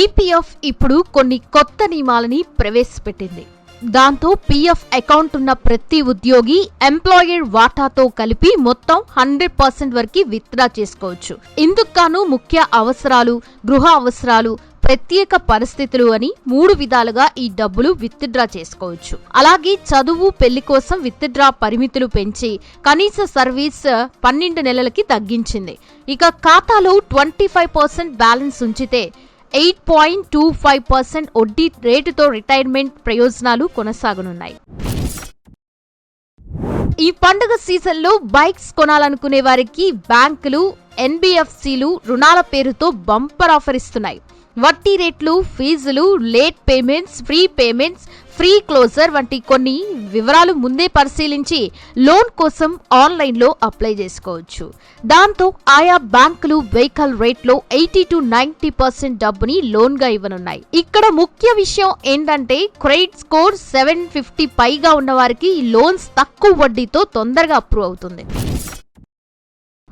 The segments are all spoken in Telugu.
ఈపీఎఫ్ ఇప్పుడు కొన్ని కొత్త నియమాలని ప్రవేశపెట్టింది. దాంతో పీఎఫ్ అకౌంట్ ఉన్న ప్రతి ఉద్యోగి ఎంప్లాయర్ వాటాతో కలిపి మొత్తం హండ్రెడ్ పర్సెంట్ వరకు విత్డ్రా చేసుకోవచ్చు. ఇందుకు గాను ముఖ్య అవసరాలు గృహ అవసరాలు ప్రత్యేక పరిస్థితులు అని మూడు విధాలుగా ఈ డబ్బులు విత్డ్రా చేసుకోవచ్చు. అలాగే చదువు పెళ్ళి కోసం విత్డ్రా పరిమితులు పెంచి కనీస సర్వీస్ పన్నెండు నెలలకి తగ్గించింది. ఇక ఖాతాలో ట్వంటీ ఫైవ్ పర్సెంట్ బ్యాలెన్స్ ఉంచితే eight point two five percent వడ్డీ రేటుతో రిటైర్మెంట్ ప్రయోజనాలు కొనసాగనున్నాయి. ఈ పండుగ సీజన్లో బైక్స్ కొనాలనుకునే వారికి బ్యాంకులు ఎన్బిఎఫ్సిలు రుణాల పేరుతో బంపర్ ఆఫర్ ఇస్తున్నాయి. వడ్డీ రేట్లు ఫీజులు late payments free payments free closure వంటి కొన్ని వివరాలు ముందే పరిశీలించి లోన్ కోసం ఆన్లైన్లో అప్లై చేసుకోవచ్చు. దాంతో ఆయా బ్యాంకులు వెహికల్ రేట్లో ఎయిటీ టు నైంటీ పర్సెంట్ డబ్బుని లోన్గా ఇవ్వనున్నాయి. ఇక్కడ ముఖ్య విషయం ఏంటంటే క్రెడిట్ స్కోర్ సెవెన్ ఫిఫ్టీ పైగా ఉన్నవారికి ఈ లోన్స్ తక్కువ వడ్డీతో తొందరగా అప్రూవ్ అవుతుంది.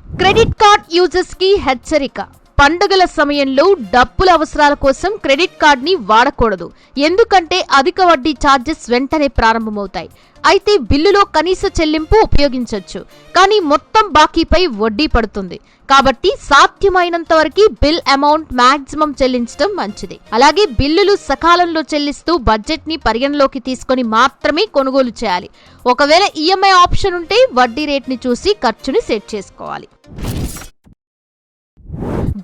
క్రెడిట్ కార్డ్ యూజర్స్కి హెచ్చరిక. పండుగల సమయంలో డబ్బుల అవసరాల కోసం క్రెడిట్ కార్డ్ని వాడకూడదు. ఎందుకంటే అధిక వడ్డీ ఛార్జెస్ వెంటనే ప్రారంభమవుతాయి. అయితే బిల్లులో కనీస చెల్లింపు ఉపయోగించవచ్చు కానీ మొత్తం బాకీపై వడ్డీ పడుతుంది. కాబట్టి సాధ్యమైనంత వరకు బిల్ అమౌంట్ మాక్సిమం చెల్లించడం మంచిది. అలాగే బిల్లులు సకాలంలో చెల్లిస్తూ బడ్జెట్ని పరిగణలోకి తీసుకొని మాత్రమే కొనుగోలు చేయాలి. ఒకవేళ ఈఎంఐ ఆప్షన్ ఉంటే వడ్డీ రేట్ని చూసి ఖర్చుని సెట్ చేసుకోవాలి.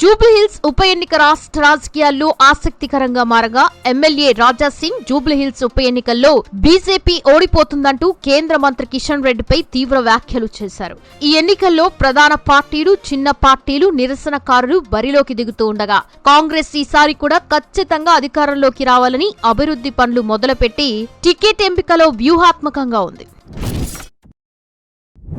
జూబ్లీహిల్స్ ఉప ఎన్నిక రాష్ట్ర రాజకీయాల్లో ఆసక్తికరంగా మారగా ఎమ్మెల్యే రాజా సింగ్ జూబ్లీహిల్స్ ఉప ఎన్నికల్లో బీజేపీ ఓడిపోతుందంటూ కేంద్ర మంత్రి కిషన్ రెడ్డిపై తీవ్ర వ్యాఖ్యలు చేశారు. ఈ ఎన్నికల్లో ప్రధాన పార్టీలు చిన్న పార్టీలు నిరసనకారులు బరిలోకి దిగుతూ ఉండగా కాంగ్రెస్ ఈసారి కూడా ఖచ్చితంగా అధికారంలోకి రావాలని అభివృద్ధి పనులు మొదలుపెట్టి టికెట్ ఎంపికలో వ్యూహాత్మకంగా ఉంది.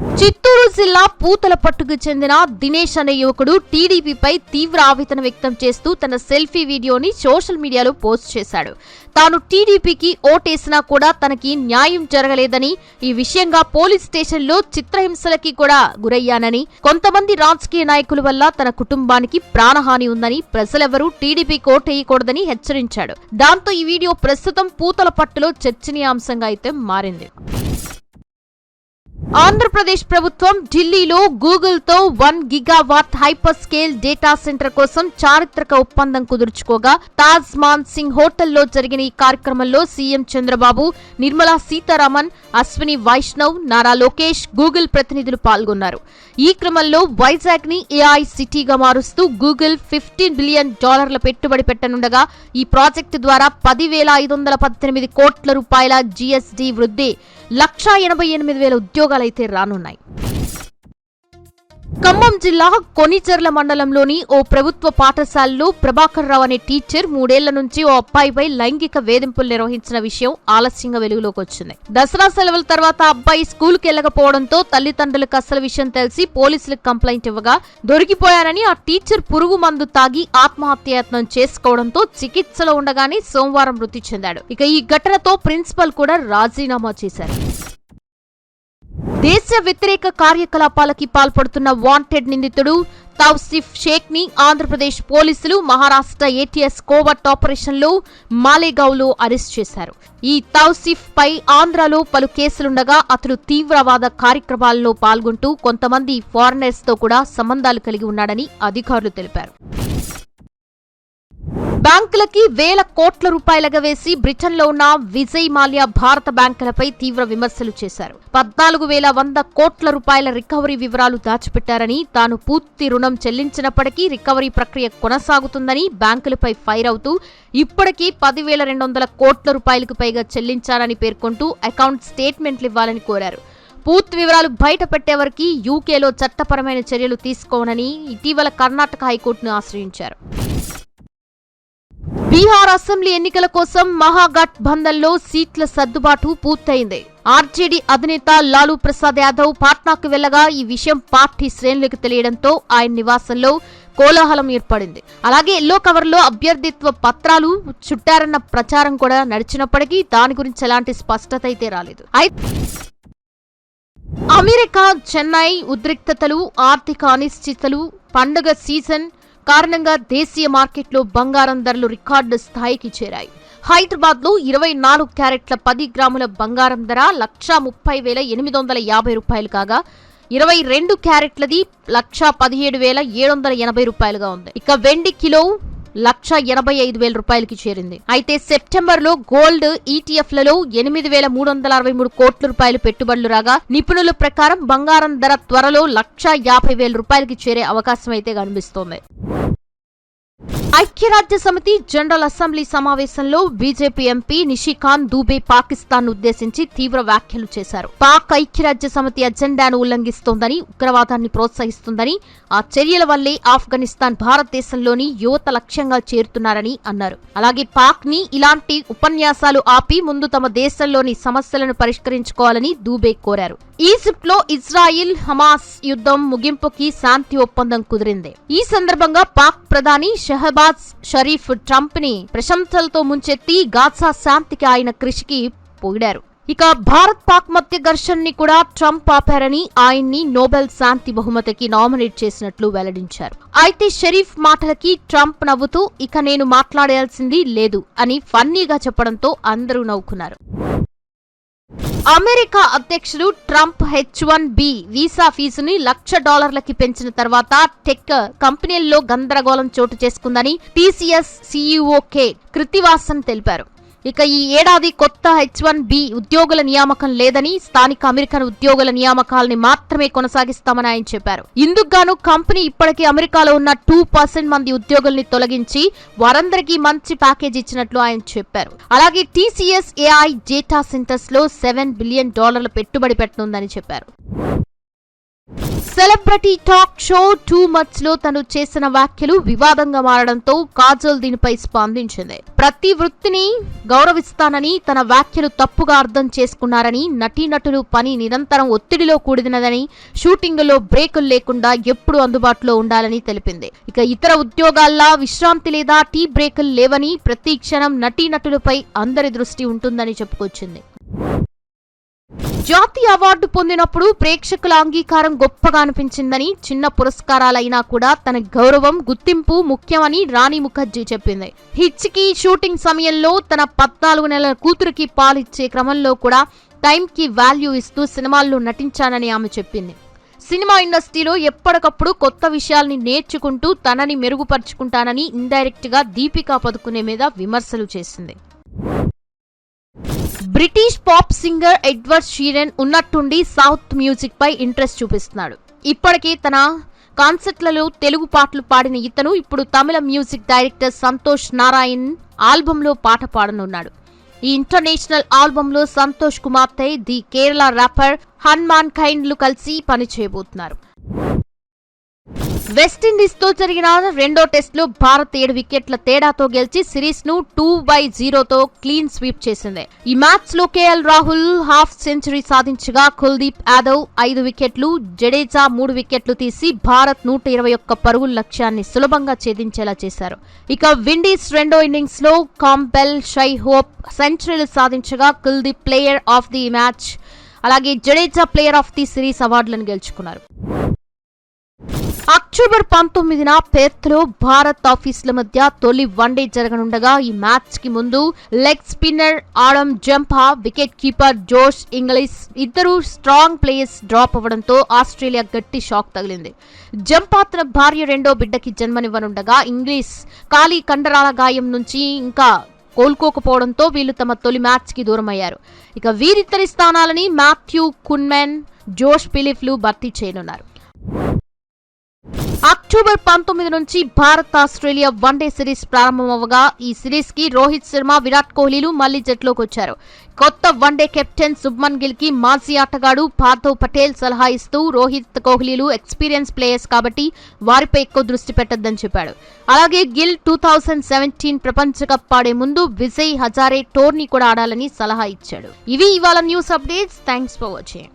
చిత్తూరు జిల్లా పూతలపట్టుకు చెందిన దినేష్ అనే యువకుడు టీడీపీపై తీవ్ర ఆవేదన వ్యక్తం చేస్తూ తన సెల్ఫీ వీడియోని సోషల్ మీడియాలో పోస్ట్ చేశాడు. తాను టీడీపీకి ఓటేసినా కూడా తనకి న్యాయం జరగలేదని ఈ విషయంగా పోలీస్ స్టేషన్లో చిత్రహింసలకి కూడా గురయ్యానని కొంతమంది రాజకీయ నాయకుల వల్ల తన కుటుంబానికి ప్రాణహాని ఉందని ప్రజలెవరూ టీడీపీకి ఓటేయకూడదని హెచ్చరించాడు. దాంతో ఈ వీడియో ప్రస్తుతం పూతలపట్టులో చర్చనీయాంశంగా అయితే మారింది. ఆంధ్రప్రదేశ్ ప్రభుత్వం ఢిల్లీలో గూగుల్తో one gigawatt hyper scale data centre కోసం చారిత్రక ఒప్పందం కుదుర్చుకోగా తాజ్ మాన్ సింగ్ హోటల్లో జరిగిన ఈ కార్యక్రమంలో సీఎం చంద్రబాబు నిర్మలా సీతారామన్ అశ్విని వైష్ణవ్ నారా లోకేష్ గూగుల్ ప్రతినిధులు పాల్గొన్నారు. ఈ క్రమంలో వైజాగ్ని ఏఐ సిటీగా మారుస్తూ గూగుల్ ఫిఫ్టీన్ బిలియన్ డాలర్ల పెట్టుబడి పెట్టనుండగా ఈ ప్రాజెక్టు ద్వారా పదివేల ఐదు వందల పద్దెనిమిది కోట్ల రూపాయల జీఎస్డీ వృద్ధి లక్షా ఎనభై ఎనిమిది వేల ఉద్యోగాలైతే రానున్నాయి. ఖమ్మం జిల్లా కొనిచెర్ల మండలంలోని ఓ ప్రభుత్వ పాఠశాలలో ప్రభాకర్ రావు అనే టీచర్ మూడేళ్ళ నుంచి ఓ అబ్బాయిపై లైంగిక వేధింపులు నిర్వహించిన విషయం ఆలస్యంగా వెలుగులోకి వచ్చింది. దసరా సెలవుల తర్వాత అబ్బాయి స్కూల్కి వెళ్ళకపోవడంతో తల్లిదండ్రులకు అసలు విషయం తెలిసి పోలీసులకు కంప్లైంట్ ఇవ్వగా దొరికిపోయారని ఆ టీచర్ పురుగు మందు తాగి ఆత్మహత్యాయత్నం చేసుకోవడంతో చికిత్సలో ఉండగానే సోమవారం మృతి చెందాడు. ఇక ఈ ఘటనతో ప్రిన్సిపల్ కూడా రాజీనామా చేశారు. దేశ వ్యతిరేక కార్యకలాపాలకి పాల్పడుతున్న వాంటెడ్ నిందితుడు తౌసిఫ్ షేక్ని ఆంధ్రప్రదేశ్ పోలీసులు మహారాష్ట్ర ఏటీఎస్ కోవర్ట్ ఆపరేషన్లో మాలేగావ్లో అరెస్ట్ చేశారు. ఈ తౌసిఫ్ పై ఆంధ్రలో పలు కేసులుండగా అతడు తీవ్రవాద కార్యక్రమాల్లో పాల్గొంటూ కొంతమంది ఫారినర్స్తో కూడా సంబంధాలు కలిగి ఉన్నాడని అధికారులు తెలిపారు. బ్యాంకులకి వేల కోట్ల రూపాయలుగా వేసి బ్రిటన్లో ఉన్న విజయ్ మాల్యా భారత బ్యాంకులపై తీవ్ర విమర్శలు చేశారు. పద్నాలుగు వేల వంద కోట్ల రూపాయల రికవరీ వివరాలు దాచిపెట్టారని తాను పూర్తి రుణం చెల్లించినప్పటికీ రికవరీ ప్రక్రియ కొనసాగుతుందని బ్యాంకులపై ఫైర్ అవుతూ ఇప్పటికీ పదివేల రెండు వందల కోట్ల రూపాయలకు పైగా చెల్లించారని పేర్కొంటూ అకౌంట్ స్టేట్మెంట్లు ఇవ్వాలని కోరారు. పూర్తి వివరాలు బయట పెట్టేవరకు యూకేలో చట్టపరమైన చర్యలు తీసుకోనని ఇటీవల కర్ణాటక హైకోర్టును ఆశ్రయించారు. బీహార్ అసెంబ్లీ ఎన్నికల కోసం మహాగఠబంధన్లో సీట్ల సర్దుబాటు పూర్తయింది. ఆర్జేడీ అధినేత లాలూ ప్రసాద్ యాదవ్ పాట్నాకు వెళ్ళగా ఈ విషయం పార్టీ శ్రేణులకు తెలియడంతో ఆయన నివాసంలో కోలాహలం ఏర్పడింది. అలాగే ఎల్లో కవర్లో అభ్యర్థిత్వ పత్రాలు చుట్టారన్న ప్రచారం కూడా నడిచినప్పటికీ దాని గురించి ఎలాంటి స్పష్టత అయితే రాలేదు. అమెరికా చెన్నై ఉద్రిక్తతలు ఆర్థిక అనిశ్చితలు పండుగ సీజన్ కారణంగా దేశీయ మార్కెట్లో బంగారం ధరలు రికార్డు స్థాయికి చేరాయి. హైదరాబాద్లో ఇరవై నాలుగు క్యారెట్ల పది గ్రాముల బంగారం ధర లక్షా ముప్పై వేల ఎనిమిది వందల యాభై రూపాయలు కాగా ఇరవై రెండు క్యారెట్లది లక్షా పదిహేడు వేల ఏడు వందల ఎనభై రూపాయలుగా ఉంది. ఇక వెండి కిలో లక్ష ఎనభై ఐదు వేల రూపాయలకి చేరింది. అయితే సెప్టెంబర్లో గోల్డ్ ఈటీఎఫ్లలో ఎనిమిది వేల మూడు వందల అరవై మూడు కోట్ల రూపాయలు పెట్టుబడులు రాగా నిపుణుల ప్రకారం బంగారం ధర త్వరలో లక్ష యాభై వేల రూపాయలకి చేరే అవకాశం అయితే కనిపిస్తోంది. ఐక్యరాజ్య సమితి జనరల్ అసెంబ్లీ సమావేశంలో బీజేపీ ఎంపీ నిషికాంత్ దూబే పాకిస్తాన్ ఉద్దేశించి తీవ్ర వ్యాఖ్యలు చేశారు. పాక్ ఐక్యరాజ్య సమితి అజెండాను ఉల్లంఘిస్తోందని ఉగ్రవాదాన్ని ప్రోత్సహిస్తుందని ఆ చర్యల వల్లే ఆఫ్ఘనిస్తాన్ భారతదేశంలోని యువత లక్ష్యంగా చేరుతున్నారని అన్నారు. అలాగే పాక్ని ఇలాంటి ఉపన్యాసాలు ఆపి ముందు తమ దేశంలోని సమస్యలను పరిష్కరించుకోవాలని దూబే కోరారు. ఈజిప్ట్లో ఇజ్రాయిల్ హమాస్ యుద్ధం ముగింపుకి శాంతి ఒప్పందం కుదిరింది. ఈ సందర్భంగా పాక్ ప్రధాని షహబాజ్ షరీఫ్ ట్రంప్ని ప్రశంసలతో ముంచెత్తి గాజా శాంతికి ఆయన కృషికి పొగిడారు ఇక భారత్ పాక్ మధ్య ఘర్షణని కూడా ట్రంప్ ఆపారని ఆయన్ని నోబెల్ శాంతి బహుమతికి నామినేట్ చేసినట్లు వెల్లడించారు. అయితే షరీఫ్ మాటలకి ట్రంప్ నవ్వుతూ ఇక నేను మాట్లాడాల్సింది లేదు అని ఫన్నీగా చెప్పడంతో అందరూ నవ్వుకున్నారు. అమెరికా అధ్యక్షుడు Trump H one B visa ఫీజుని లక్ష డాలర్లకి పెంచిన తర్వాత టెక్ కంపెనీల్లో గందరగోళం చోటు చేసుకుందని టీసీఎస్ సీఈఓ కె కృతివాసన్ తెలిపారు. ఇక ఈ ఏడాది కొత్త హెచ్ వన్ బి ఉద్యోగుల నియామకం లేదని స్థానిక అమెరికన్ ఉద్యోగుల నియామకాలని మాత్రమే కొనసాగిస్తామని ఆయన చెప్పారు. ఇందుకుగాను కంపెనీ ఇప్పటికే అమెరికాలో ఉన్న టూ పర్సెంట్ మంది ఉద్యోగుల్ని తొలగించి వారందరికీ మంచి ప్యాకేజ్ ఇచ్చినట్లు ఆయన చెప్పారు. అలాగే టీసీఎస్ ఏఐ డేటా సెంటర్స్లో సెవెన్ బిలియన్ డాలర్ల పెట్టుబడి పెట్టనుందని చెప్పారు. సెలబ్రిటీ టాక్ షో టూ మచ్లో తను చేసిన వ్యాఖ్యలు వివాదంగా మారడంతో కాజల్ దీనిపై స్పందించింది. ప్రతి వృత్తిని గౌరవిస్తానని తన వ్యాఖ్యలు తప్పుగా అర్థం చేసుకున్నారని నటీనటులు పని నిరంతరం ఒత్తిడిలో కూడినదని షూటింగులో బ్రేకులు లేకుండా ఎప్పుడు అందుబాటులో ఉండాలని తెలిపింది. ఇక ఇతర ఉద్యోగాల్లో విశ్రాంతి లేదా టీ బ్రేకులు లేవని ప్రతి క్షణం నటీనటులపై అందరి దృష్టి ఉంటుందని చెప్పుకొచ్చింది. జాతీయ అవార్డు పొందినప్పుడు ప్రేక్షకుల అంగీకారం గొప్పగా అనిపించిందని చిన్న పురస్కారాలైనా కూడా తన గౌరవం గుర్తింపు ముఖ్యమని రాణి ముఖర్జీ చెప్పింది. హిచ్కి షూటింగ్ సమయంలో తన పద్నాలుగు నెలల కూతురికి పాలిచ్చే క్రమంలో కూడా టైంకి వాల్యూ ఇస్తూ సినిమాల్లో నటించానని ఆమె చెప్పింది. సినిమా ఇండస్ట్రీలో ఎప్పటికప్పుడు కొత్త విషయాల్ని నేర్చుకుంటూ తనని మెరుగుపరుచుకుంటానని ఇండైరెక్ట్గా దీపికా పదుకునే మీద విమర్శలు చేసింది. British pop singer Edward Sheeran ఉన్నట్టుండి సౌత్ మ్యూజిక్ పై ఇంట్రెస్ట్ చూపిస్తున్నాడు. ఇప్పటికే తన కాన్సర్ట్లలో తెలుగు పాటలు పాడిన ఇతను ఇప్పుడు తమిళ మ్యూజిక్ డైరెక్టర్ సంతోష్ నారాయణ్ ఆల్బంలో పాట పాడనున్నాడు. ఈ ఇంటర్నేషనల్ ఆల్బంలో సంతోష్ కుమార్తె ది కేరళ ర్యాపర్ హన్మాన్ ఖైన్లు కలిసి పనిచేయబోతున్నారు. వెస్టిండీస్తో జరిగిన రెండో టెస్ట్లో భారత్ ఏడు వికెట్ల తేడాతో గెలిచి సిరీస్ను టూ బై జీరోతో క్లీన్ స్వీప్ చేసింది. ఈ మ్యాచ్లో కేఎల్ రాహుల్ హాఫ్ సెంచరీ సాధించగా కుల్దీప్ యాదవ్ ఐదు వికెట్లు జడేజా మూడు వికెట్లు తీసి భారత్ నూట ఇరవై ఒక్క పరుగుల లక్ష్యాన్ని సులభంగా ఛేదించేలా చేశారు. ఇక విండీస్ రెండో ఇన్నింగ్స్లో కాంబెల్ షై హోప్ సెంచరీలు సాధించగా Kuldeep player of the match అలాగే Jadeja player of the series అవార్డులను గెలుచుకున్నారు. అక్టోబర్ పంతొమ్మిదిన పెర్త్లో భారత్ ఆఫీసుల మధ్య తొలి వన్డే జరగనుండగా ఈ మ్యాచ్కి ముందు leg spinner Adam Zampa wicket keeper Josh Inglis ఇద్దరు స్ట్రాంగ్ ప్లేయర్స్ డ్రాప్ అవ్వడంతో ఆస్ట్రేలియా గట్టి షాక్ తగిలింది. జంపా తన భార్య రెండో బిడ్డకి జన్మనివ్వనుండగా ఇంగ్లీష్ ఖాళీ కండరాల గాయం నుంచి ఇంకా కోలుకోకపోవడంతో వీళ్ళు తమ తొలి మ్యాచ్కి దూరమయ్యారు. ఇక వీరిద్దరి స్థానాలని మాథ్యూ కున్మెన్ జోష్ పిలిఫ్లు భర్తీ చేయనున్నారు. అక్టోబర్ పంతొమ్మిది నుంచి Bharat Australia one day series ప్రారంభమవగా ఈ సిరీస్కి రోహిత్ శర్మ విరాట్ కోహ్లీలు మళ్ళీ జట్లోకి వచ్చారు. కొత్త వన్డే కెప్టెన్ శుభ్మన్ గిల్కి మాజీ ఆటగాడు పార్థవ్ పటేల్ సలహా ఇస్తూ రోహిత్ కోహ్లీలు ఎక్స్పీరియన్స్ ప్లేయర్స్ కాబట్టి వారిపై ఎక్కువ దృష్టి పెట్టొద్దని చెప్పాడు. అలాగే గిల్ టూ థౌజండ్ సెవెంటీన్ ప్రపంచ కప్ ఆడే ముందు విజయ్ హజారే టోర్నీ కూడా ఆడాలని సలహా ఇచ్చాడు. ఇవి ఇవాళ news updates. Thanks for watching.